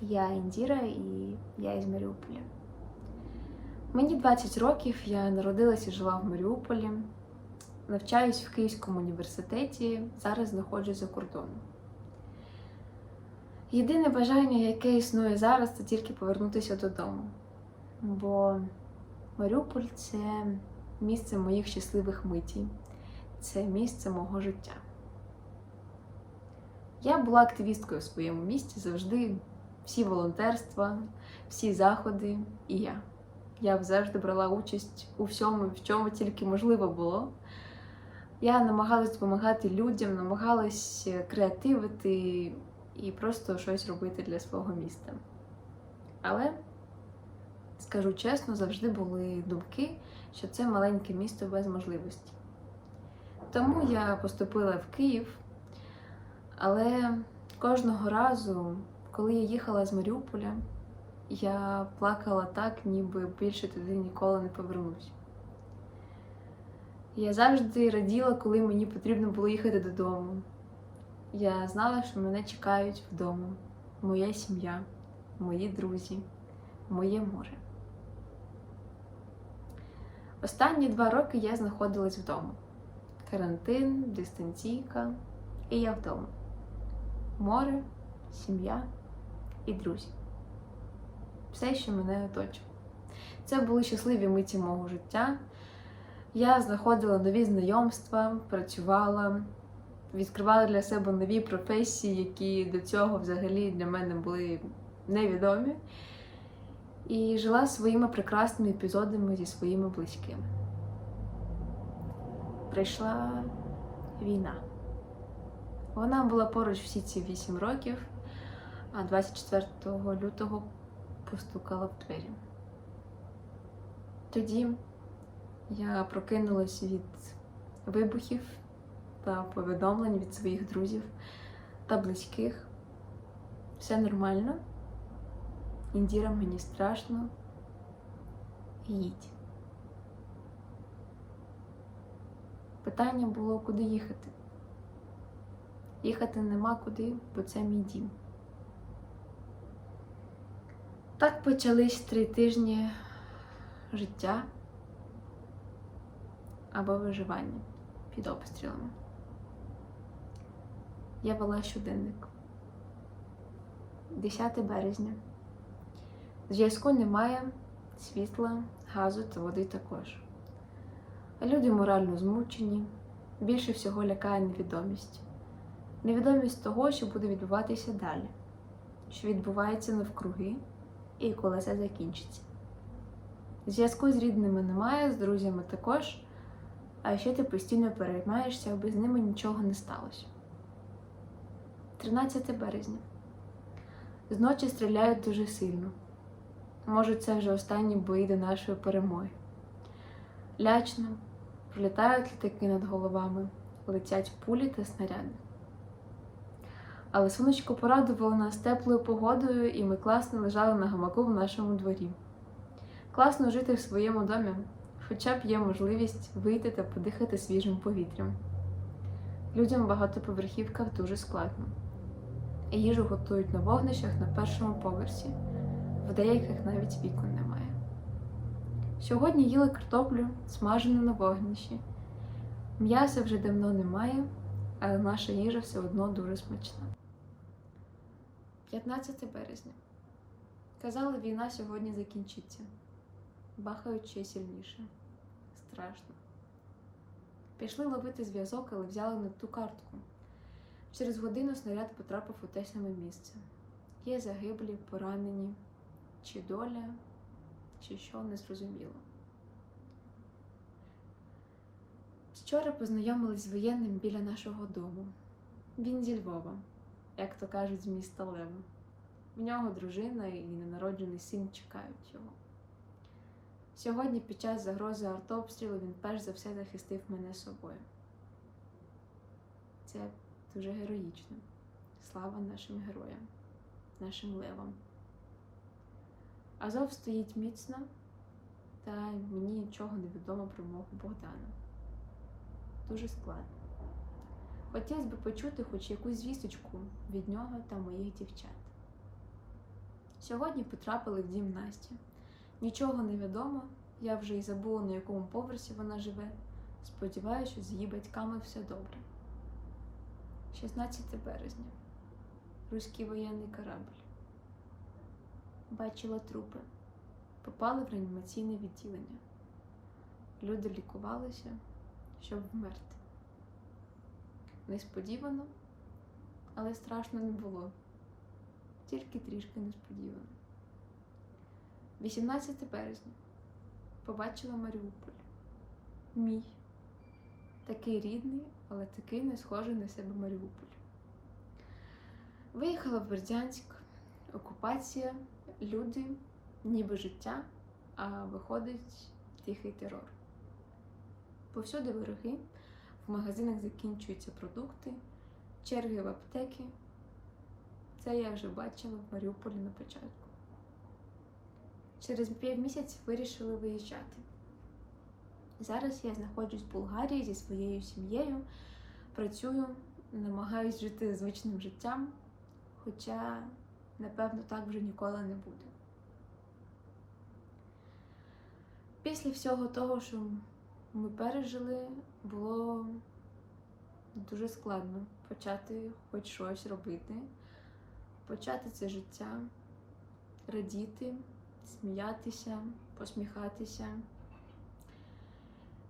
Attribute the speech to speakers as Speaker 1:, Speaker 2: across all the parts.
Speaker 1: Я Індіра і я із Маріуполя. Мені 20 років, я народилася і жила в Маріуполі. Навчаюсь в Київському університеті, зараз знаходжусь за кордоном. Єдине бажання, яке існує зараз, це тільки повернутися додому. Бо Маріуполь це місце моїх щасливих митій, це місце мого життя. Я була активісткою в своєму місті завжди. Всі волонтерства, всі заходи і я. Я завжди брала участь у всьому, в чому тільки можливо було. Я намагалась допомагати людям, намагалась креативити і просто щось робити для свого міста. Але, скажу чесно, завжди були думки, що це маленьке місто без можливості. Тому я поступила в Київ, але кожного разу, коли я їхала з Маріуполя, я плакала так, ніби більше туди ніколи не повернусь. Я завжди раділа, коли мені потрібно було їхати додому. Я знала, що мене чекають вдома, моя сім'я, мої друзі, моє море. Останні два роки я знаходилась вдома. Карантин, дистанційка, і я вдома. Море, сім'я і друзі. Все, що мене оточує. Це були щасливі миті мого життя. Я знаходила нові знайомства, працювала, відкривала для себе нові професії, які до цього взагалі для мене були невідомі. І жила своїми прекрасними епізодами зі своїми близькими. Прийшла війна. Вона була поруч всі ці вісім років, а 24 лютого постукала в двері. Тоді я прокинулась від вибухів та повідомлень від своїх друзів та близьких. Все нормально. Індіра, мені страшно. Їдь. Питання було, куди їхати. Їхати нема куди, бо це мій дім. Так почались три тижні життя або виживання під обстрілами. Я вела щоденник. 10 березня. Зв'язку немає, світла, газу та води також. Люди морально змучені, більше всього лякає невідомість. Невідомість того, що буде відбуватися далі, що відбувається навкруги і коли це закінчиться. Зв'язку з рідними немає, з друзями також, а ще ти постійно переймаєшся, аби з ними нічого не сталося. 13 березня. Зночі стріляють дуже сильно. Може, це вже останні бої до нашої перемоги. Лячно, пролітають літаки над головами, летять пулі та снаряди. Але сонечко порадувало нас теплою погодою, і ми класно лежали на гамаку в нашому дворі. Класно жити в своєму домі, хоча б є можливість вийти та подихати свіжим повітрям. Людям в багатоповерхівках дуже складно. Їжу готують на вогнищах на першому поверсі, в деяких навіть вікон немає. Сьогодні їли картоплю, смажену на вогнищі. М'яса вже давно немає, але наша їжа все одно дуже смачна. 15 березня. Казали, війна сьогодні закінчиться. Бахають ще сильніше. Страшно. Пішли ловити зв'язок, але взяли не ту картку. Через годину снаряд потрапив у те саме місце. Є загиблі, поранені, чи доля, чи що незрозуміло. Вчора познайомились з воєнним біля нашого дому. Він зі Львова, як то кажуть, з міста Лева. В нього дружина і ненароджений син чекають його. Сьогодні, під час загрози артобстрілу, він перш за все захистив мене собою. Це дуже героїчно. Слава нашим героям, нашим левам. Азов стоїть міцно, та мені нічого не відомо про мого Богдана. Дуже складно. Хотілося б почути хоч якусь звісточку від нього та моїх дівчат. Сьогодні потрапили в дім Насті. Нічого не відомо, я вже й забула, на якому поверсі вона живе. Сподіваюся, що з її батьками все добре. 16 березня. Руський воєнний корабль. Бачила трупи. Попали в реанімаційне відділення. Люди лікувалися, щоб вмерти. Несподівано, але страшно не було. Тільки трішки несподівано. 18 березня. Побачила Маріуполь. Мій. Такий рідний, але такий не схожий на себе Маріуполь. Виїхала в Бердянськ, окупація, люди, ніби життя, а виходить тихий терор. Повсюди вороги, в магазинах закінчуються продукти, черги в аптеки. Це я вже бачила в Маріуполі на початку. Через півмісяць вирішили виїжджати. Зараз я знаходжусь в Болгарії зі своєю сім'єю, працюю, намагаюсь жити звичним життям, хоча, напевно, так вже ніколи не буде. Після всього того, що ми пережили, було дуже складно почати хоч щось робити, почати це життя, радіти, сміятися, посміхатися.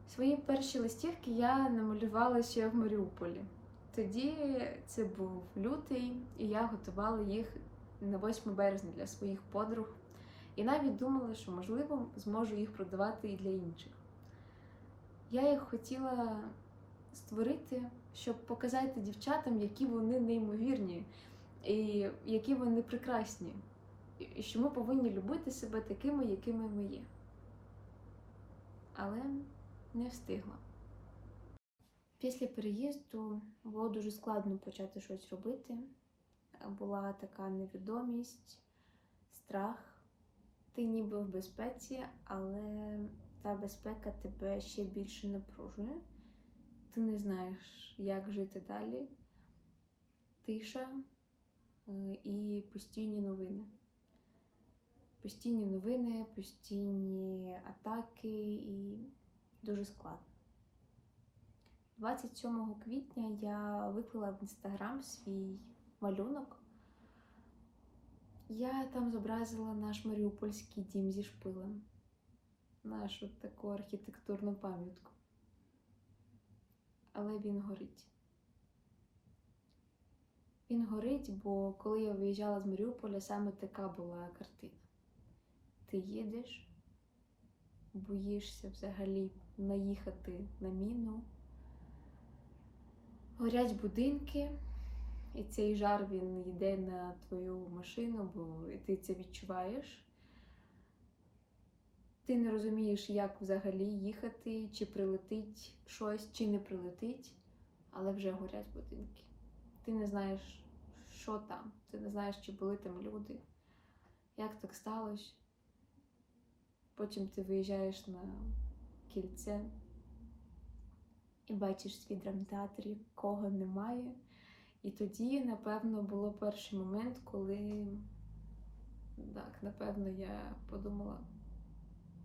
Speaker 1: Свої перші листівки я намалювала ще в Маріуполі. Тоді це був лютий, і я готувала їх на 8 березня для своїх подруг. І навіть думала, що, можливо, зможу їх продавати і для інших. Я їх хотіла створити, щоб показати дівчатам, які вони неймовірні, і які вони прекрасні, і що ми повинні любити себе такими, якими ми є. Але не встигла. Після переїзду було дуже складно почати щось робити. Була така невідомість, страх. Ти ніби в безпеці, але та безпека тебе ще більше напружує. Ти не знаєш, як жити далі. Тиша е, і постійні новини. Постійні новини, постійні атаки і дуже складно. 27 квітня я виклала в інстаграм свій малюнок. Я там зобразила наш Маріупольський дім зі шпилем, нашу таку архітектурну пам'ятку. Але він горить. Він горить, бо коли я виїжджала з Маріуполя, саме така була картина. Ти їдеш, боїшся взагалі наїхати на міну. Горять будинки, і цей жар він йде на твою машину, бо ти це відчуваєш. Ти не розумієш, як взагалі їхати, чи прилетить щось, чи не прилетить, але вже горять будинки. Ти не знаєш, що там, ти не знаєш, чи були там люди, як так сталося. Потім ти виїжджаєш на кільце і бачиш свій драмтеатр, якого немає. І тоді, напевно, було перший момент, коли так, напевно, я подумала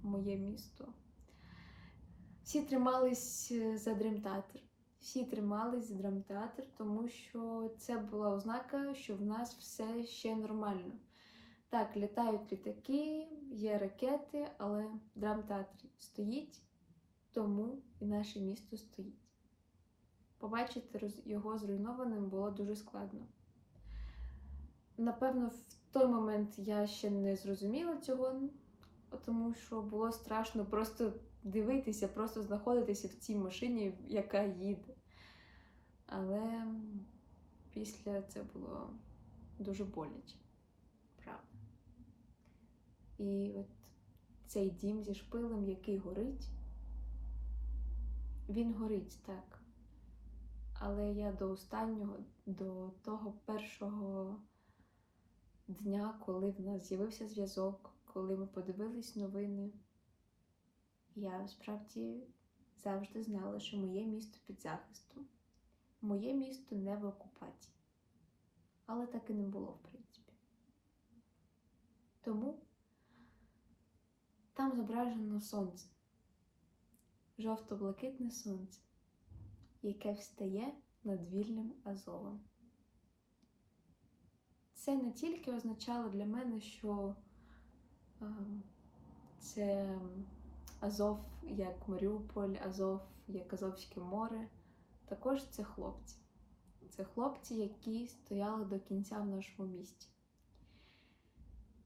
Speaker 1: моє місто. Всі тримались за драмтеатр. Всі тримались за драмтеатр, тому що це була ознака, що в нас все ще нормально. Так, літають літаки, є ракети, але драмтеатр стоїть, тому і наше місто стоїть. Побачити його зруйнованим було дуже складно. Напевно, в той момент я ще не зрозуміла цього, тому що було страшно просто дивитися, просто знаходитися в цій машині, яка їде. Але після це було дуже боляче, правда. І от цей дім зі шпилем, який горить, він горить так. Але я до останнього, до того першого дня, коли в нас з'явився зв'язок, коли ми подивились новини, я справді завжди знала, що моє місто під захистом, моє місто не в окупації. Але так і не було, в принципі. Тому там зображено сонце, жовто-блакитне сонце, яке встає над вільним Азовом. Це не тільки означало для мене, що це Азов як Маріуполь, Азов як Азовське море. Також це хлопці. Це хлопці, які стояли до кінця в нашому місті.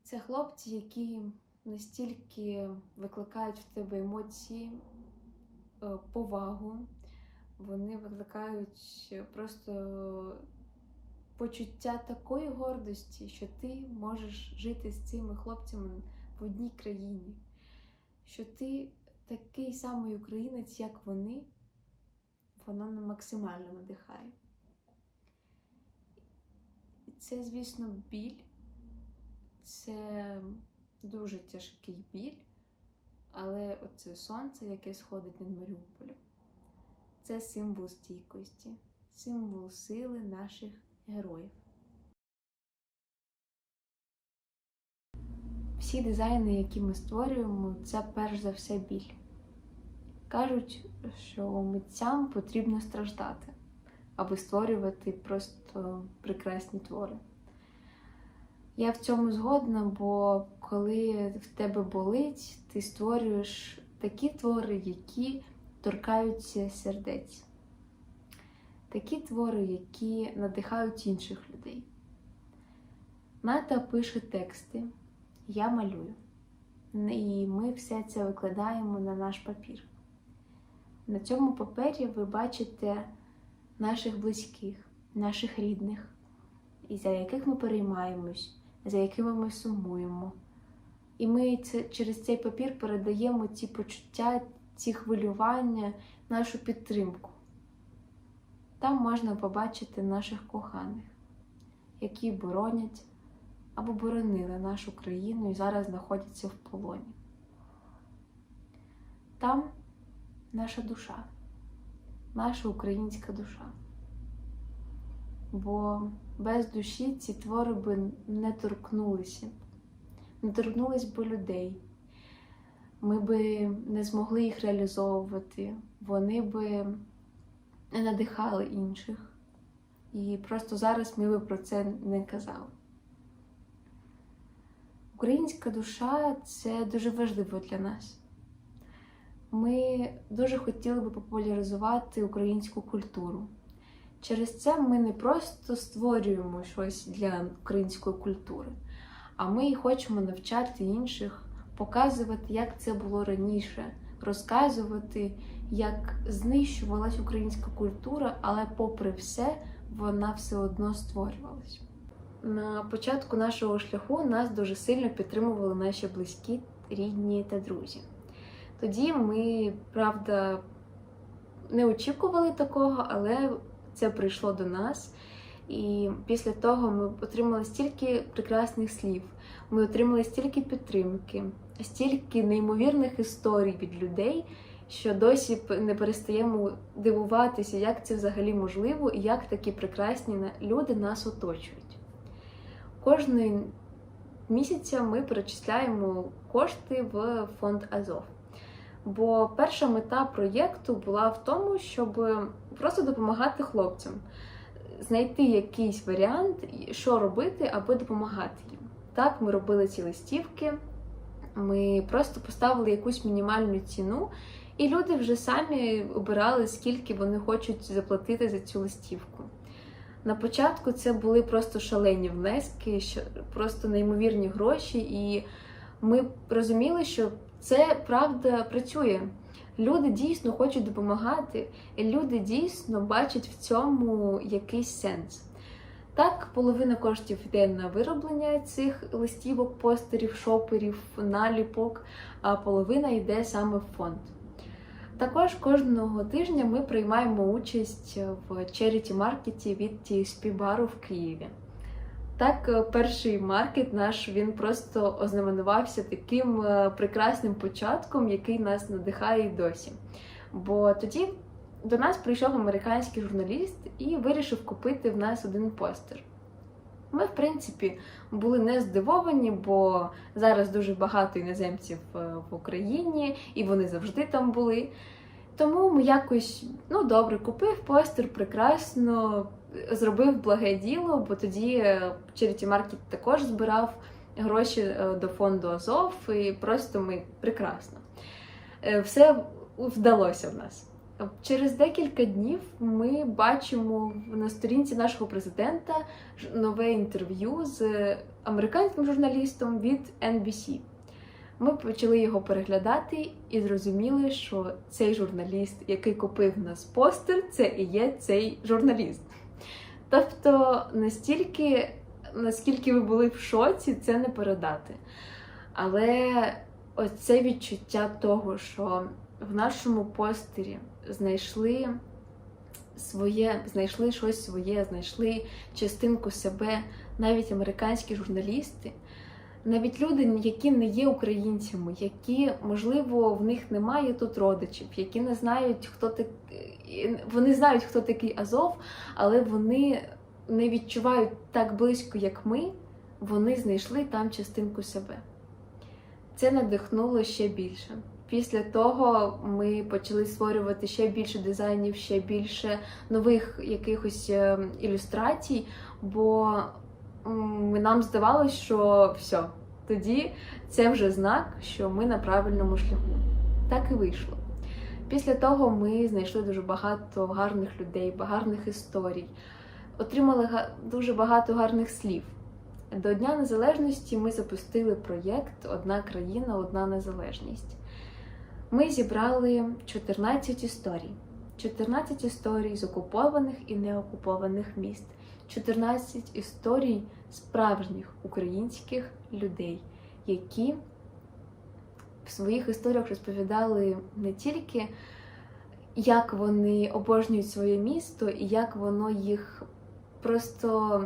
Speaker 1: Це хлопці, які настільки викликають в тебе емоції, е, повагу, вони викликають просто почуття такої гордості, що ти можеш жити з цими хлопцями в одній країні, що ти такий самий українець, як вони, воно максимально надихає. І це, звісно, біль, це дуже тяжкий біль, але оце сонце, яке сходить над Маріуполем, це символ стійкості, символ сили наших героїв. Всі дизайни, які ми створюємо, це перш за все біль. Кажуть, що митцям потрібно страждати, аби створювати просто прекрасні твори. Я в цьому згодна, бо коли в тебе болить, ти створюєш такі твори, які торкаються сердець, такі твори, які надихають інших людей. Ната пише тексти, я малюю. І ми все це викладаємо на наш папір. На цьому папері ви бачите наших близьких, наших рідних, і за яких ми переймаємось, за якими ми сумуємо. І ми це, через цей папір передаємо ці почуття, ці хвилювання, нашу підтримку. Там можна побачити наших коханих, які боронять або боронили нашу країну і зараз знаходяться в полоні. Там наша душа, наша українська душа. Бо без душі ці твори би не торкнулися, не торкнулись би людей. Ми би не змогли їх реалізовувати, вони би не надихали інших. І просто зараз ми би про це не казали. Українська душа це дуже важливо для нас. Ми дуже хотіли би популяризувати українську культуру. Через це ми не просто створюємо щось для української культури, а ми хочемо навчати інших, показувати, як це було раніше, розказувати, як знищувалась українська культура, але, попри все, вона все одно створювалась. На початку нашого шляху нас дуже сильно підтримували наші близькі, рідні та друзі. Тоді ми, правда, не очікували такого, але це прийшло до нас. І після того ми отримали стільки прекрасних слів, ми отримали стільки підтримки, стільки неймовірних історій від людей, що досі не перестаємо дивуватися, як це взагалі можливо і як такі прекрасні люди нас оточують. Кожного місяця ми перечисляємо кошти в фонд Азов. Бо перша мета проєкту була в тому, щоб просто допомагати хлопцям, знайти якийсь варіант, що робити, аби допомагати їм. Так, ми робили ці листівки, ми просто поставили якусь мінімальну ціну, і люди вже самі обирали, скільки вони хочуть заплатити за цю листівку. На початку це були просто шалені внески, просто неймовірні гроші, і ми розуміли, що це правда працює. Люди дійсно хочуть допомагати, і люди дійсно бачать в цьому якийсь сенс. Так, половина коштів йде на вироблення цих листівок, постерів, шоперів, наліпок, а половина йде саме в фонд. Також кожного тижня ми приймаємо участь в черіті маркеті від TSP бару в Києві. Так, перший маркет наш він просто ознаменувався таким прекрасним початком, який нас надихає й досі. Бо тоді до нас прийшов американський журналіст і вирішив купити в нас один постер. Ми, в принципі, були не здивовані, бо зараз дуже багато іноземців е, в Україні, і вони завжди там були. Тому ми якось, ну добре, купив постер, прекрасно, зробив благе діло, бо тоді е, Charity Market також збирав гроші е, до фонду Азов, і просто ми прекрасно. Все вдалося в нас. Через декілька днів ми бачимо на сторінці нашого президента нове інтерв'ю з американським журналістом від NBC. Ми почали його переглядати і зрозуміли, що цей журналіст, який купив в нас постер, це і є цей журналіст. Тобто, настільки, наскільки ви були в шоці, це не передати. Але оце відчуття того, що в нашому постері знайшли своє, знайшли щось своє, знайшли частинку себе, навіть американські журналісти, навіть люди, які не є українцями, які, можливо, в них немає тут родичів, які не знають, хто так... вони знають, хто такий Азов, але вони не відчувають так близько, як ми, вони знайшли там частинку себе. Це надихнуло ще більше. Після того ми почали створювати ще більше дизайнів, ще більше нових якихось е, ілюстрацій, бо нам здавалось, що все, тоді це вже знак, що ми на правильному шляху. Так і вийшло. Після того ми знайшли дуже багато гарних людей, гарних історій, отримали дуже багато гарних слів. До Дня Незалежності ми запустили проєкт Одна країна, одна незалежність. Ми зібрали 14 історій. 14 історій з окупованих і неокупованих міст, 14 історій справжніх українських людей, які в своїх історіях розповідали не тільки, як вони обожнюють своє місто і як воно їх просто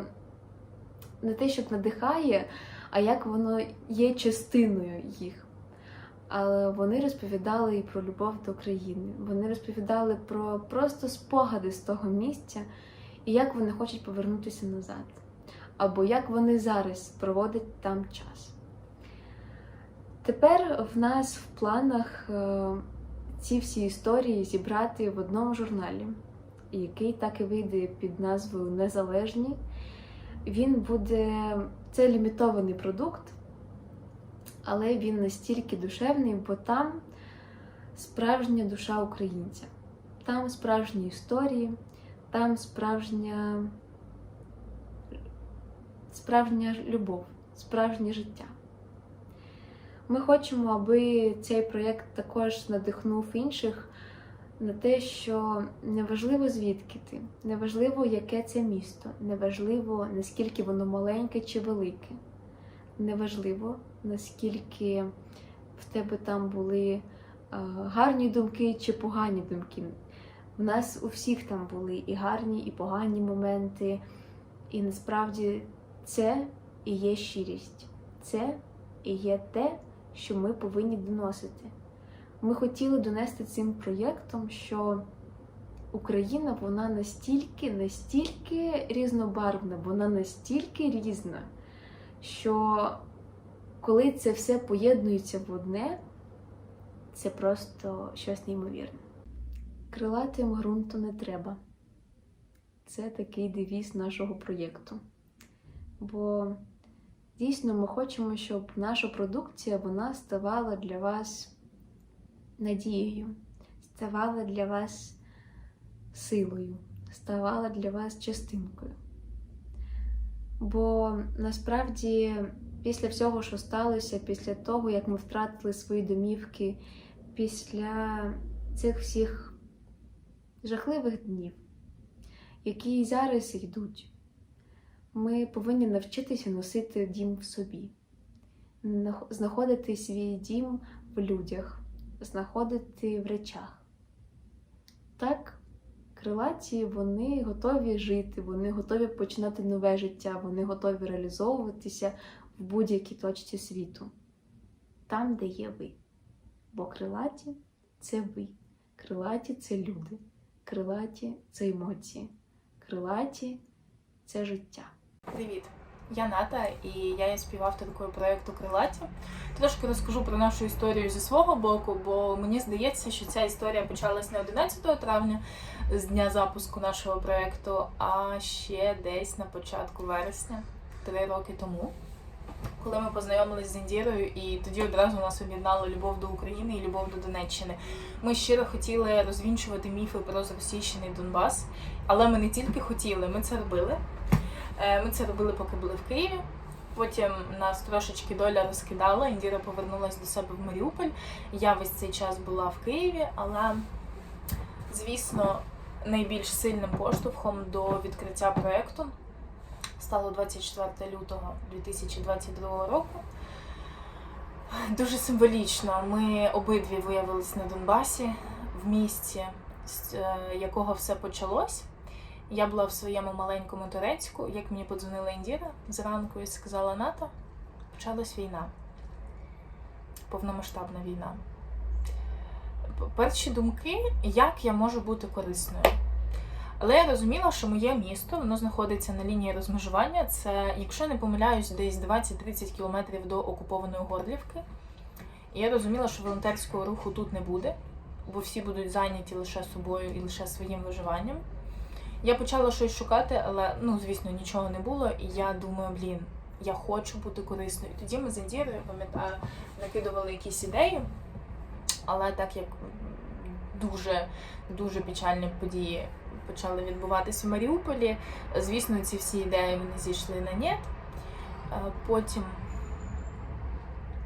Speaker 1: не те, щоб надихає, а як воно є частиною їх. Але вони розповідали і про любов до країни. Вони розповідали про просто спогади з того місця і як вони хочуть повернутися назад, або як вони зараз проводять там час. Тепер в нас в планах е, ці всі історії зібрати в одному журналі, який так і вийде під назвою Незалежні. Він буде це лімітований продукт, але він настільки душевний, бо там справжня душа українця, там справжні історії, там справжня, справжня любов, справжнє життя. Ми хочемо, аби цей проєкт також надихнув інших на те, що неважливо звідки ти, неважливо, яке це місто, неважливо, наскільки воно маленьке чи велике, неважливо, наскільки в тебе там були е, гарні думки чи погані думки. У нас у всіх там були і гарні, і погані моменти. І насправді це і є щирість, це і є те, що ми повинні доносити. Ми хотіли донести цим проєктом, що Україна вона настільки, настільки різнобарвна, вона настільки різна, що коли це все поєднується в одне, це просто щось неймовірне. Крилатим ґрунту не треба. Це такий девіз нашого проєкту. Бо дійсно ми хочемо, щоб наша продукція вона ставала для вас надією, ставала для вас силою, ставала для вас частинкою. Бо насправді, після всього, що сталося, після того, як ми втратили свої домівки, після цих всіх жахливих днів, які зараз йдуть, ми повинні навчитися носити дім в собі, знаходити свій дім в людях, знаходити в речах. Так, крилаті вони готові жити, вони готові починати нове життя, вони готові реалізовуватися в будь-якій точці світу, там, де є ви. Бо крилаті це ви, крилаті це люди, крилаті це емоції, крилаті це життя.
Speaker 2: Привіт! Я Ната, і я є співавторкою проєкту Крилаті. Трошки розкажу про нашу історію зі свого боку, бо мені здається, що ця історія почалась не 11 травня з дня запуску нашого проєкту, а ще десь на початку вересня, три роки тому. Коли ми познайомилися з Індірою, і тоді одразу нас об'єднала любов до України і любов до Донеччини. Ми щиро хотіли розвінчувати міфи про зросійщений Донбас, але ми не тільки хотіли, ми це робили. Е, Ми це робили, поки були в Києві. Потім нас трошечки доля розкидала. Індіра повернулася до себе в Маріуполь. Я весь цей час була в Києві, але, звісно, найбільш сильним поштовхом до відкриття проєкту стало 24 лютого 2022 року. Дуже символічно. Ми обидві виявилися на Донбасі, в місті, з е, якого все почалось. Я була в своєму маленькому Турецьку, як мені подзвонила Індіра зранку і сказала Ната, почалась війна. Повномасштабна війна. Перші думки, як я можу бути корисною. Але я розуміла, що моє місто воно знаходиться на лінії розмежування. Це, якщо не помиляюсь, десь 20-30 кілометрів до окупованої Горлівки. І я розуміла, що волонтерського руху тут не буде, бо всі будуть зайняті лише собою і лише своїм виживанням. Я почала щось шукати, але ну звісно нічого не було. І я думаю, блін, я хочу бути корисною. І Тоді ми з Індірою, пам'ятаю, накидували якісь ідеї, але так як дуже дуже печальні події почали відбуватися в Маріуполі, звісно, ці всі ідеї вони зійшли на нет. Е, Потім,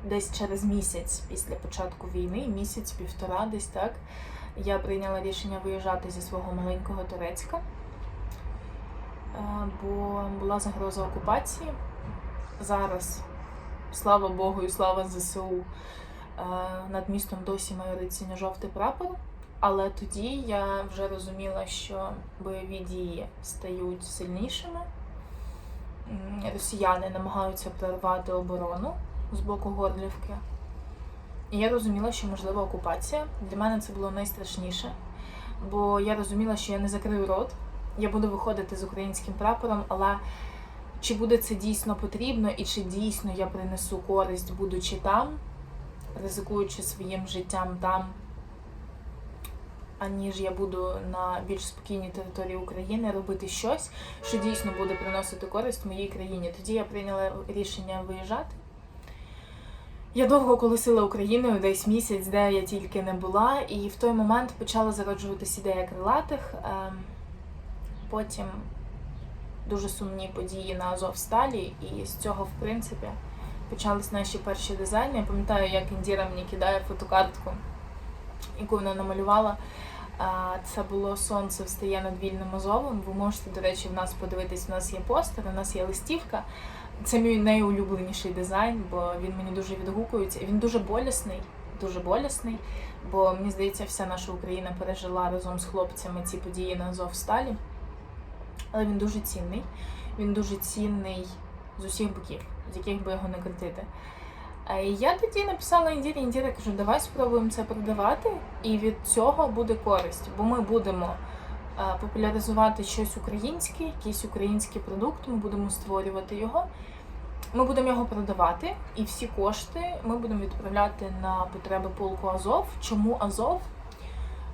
Speaker 2: десь через місяць після початку війни, місяць-півтора, десь так, я прийняла рішення виїжджати зі свого маленького Турецька, бо була загроза окупації. Зараз, слава Богу, і слава ЗСУ, е, над містом досі майорить синьо-жовтий прапор. Але тоді я вже розуміла, що бойові дії стають сильнішими. Росіяни намагаються прорвати оборону з боку Горлівки. І я розуміла, що можлива окупація. Для мене це було найстрашніше, бо я розуміла, що я не закрию рот, я буду виходити з українським прапором, але чи буде це дійсно потрібно і чи дійсно я принесу користь, будучи там, ризикуючи своїм життям там, аніж я буду на більш спокійній території України робити щось, що дійсно буде приносити користь моїй країні. Тоді я прийняла рішення виїжджати. Я довго колесила Україною, десь місяць, де я тільки не була, і в той момент почала зароджуватись ідея крилатих. Потім дуже сумні події на Азовсталі, і з цього, в принципі, почались наші перші дизайни. Я пам'ятаю, як Індіра мені кидає фотокартку, яку вона намалювала. Це було сонце встає над вільним Азовом. Ви можете, до речі, в нас подивитись, у нас є постер, у нас є листівка. Це мій найулюбленіший дизайн, бо він мені дуже відгукується. Він дуже болісний, дуже болісний, бо мені здається, вся наша Україна пережила разом з хлопцями ці події на Азовсталі. Але він дуже цінний. Він дуже цінний з усіх боків, з яких би його не крутити. Я тоді написала Індірі, Індіра кажу, давай спробуємо це продавати, і від цього буде користь, бо ми будемо е, популяризувати щось українське, якийсь український продукт, ми будемо створювати його. Ми будемо його продавати, і всі кошти ми будемо відправляти на потреби полку Азов. Чому Азов?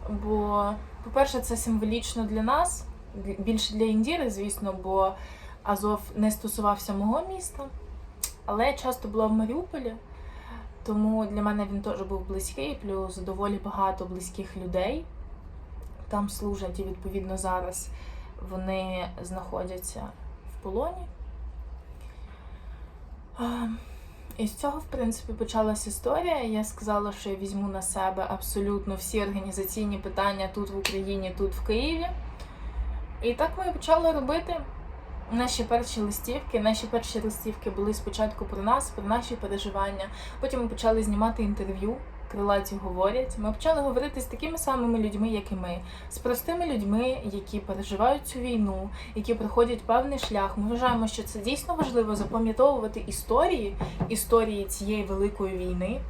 Speaker 2: Бо, по-перше, це символічно для нас, більше для Індіри, звісно, бо Азов не стосувався мого міста, але я часто була в Маріуполі, тому для мене він теж був близький, плюс доволі багато близьких людей там служать, і відповідно зараз вони знаходяться в полоні. І з цього, в принципі, почалась історія. Я сказала, що я візьму на себе абсолютно всі організаційні питання тут в Україні, тут в Києві. І так ми почали робити наші перші листівки. Наші перші листівки були спочатку про нас, про наші переживання. Потім ми почали знімати інтерв'ю. Крилаті говорять. Ми почали говорити з такими самими людьми, як і ми, з простими людьми, які переживають цю війну, які проходять певний шлях. Ми вважаємо, що це дійсно важливо запам'ятовувати історії, історії цієї великої війни.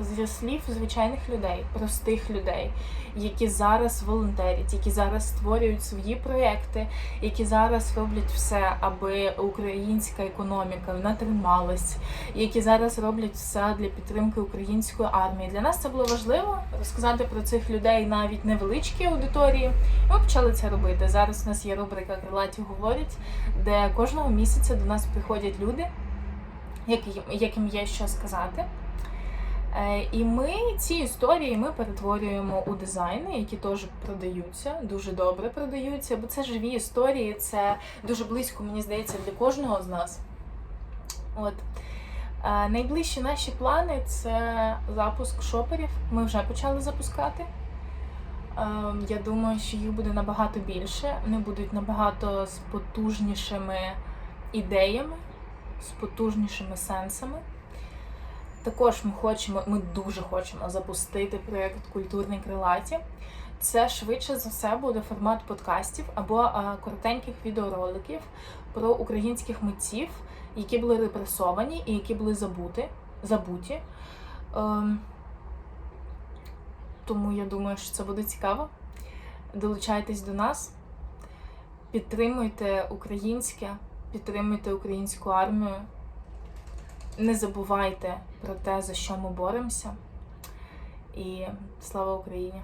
Speaker 2: Зі слів звичайних людей, простих людей, які зараз волонтерять, які зараз створюють свої проекти, які зараз роблять все, аби українська економіка вона трималась, які зараз роблять все для підтримки української армії. Для нас це було важливо розказати про цих людей навіть невеличкій аудиторії. Ми почали це робити. Зараз у нас є рубрика Крилаті говорять, де кожного місяця до нас приходять люди, яким є що сказати. Е, І ми ці історії ми перетворюємо у дизайни, які теж продаються, дуже добре продаються, бо це живі історії, це дуже близько, мені здається, для кожного з нас. От. Е, Найближчі наші плани це запуск шоперів. Ми вже почали запускати. Е, Я думаю, що їх буде набагато більше. Вони будуть набагато з потужнішими ідеями, з потужнішими сенсами. Також ми хочемо, ми дуже хочемо запустити проєкт Культурні крилаті. Це швидше за все буде формат подкастів або коротеньких відеороликів про українських митців, які були репресовані і які були забути, забуті. Ем, тому я думаю, що це буде цікаво. Долучайтесь до нас, підтримуйте українське, підтримуйте українську армію. Не забувайте про те, за що ми боремося. І слава Україні!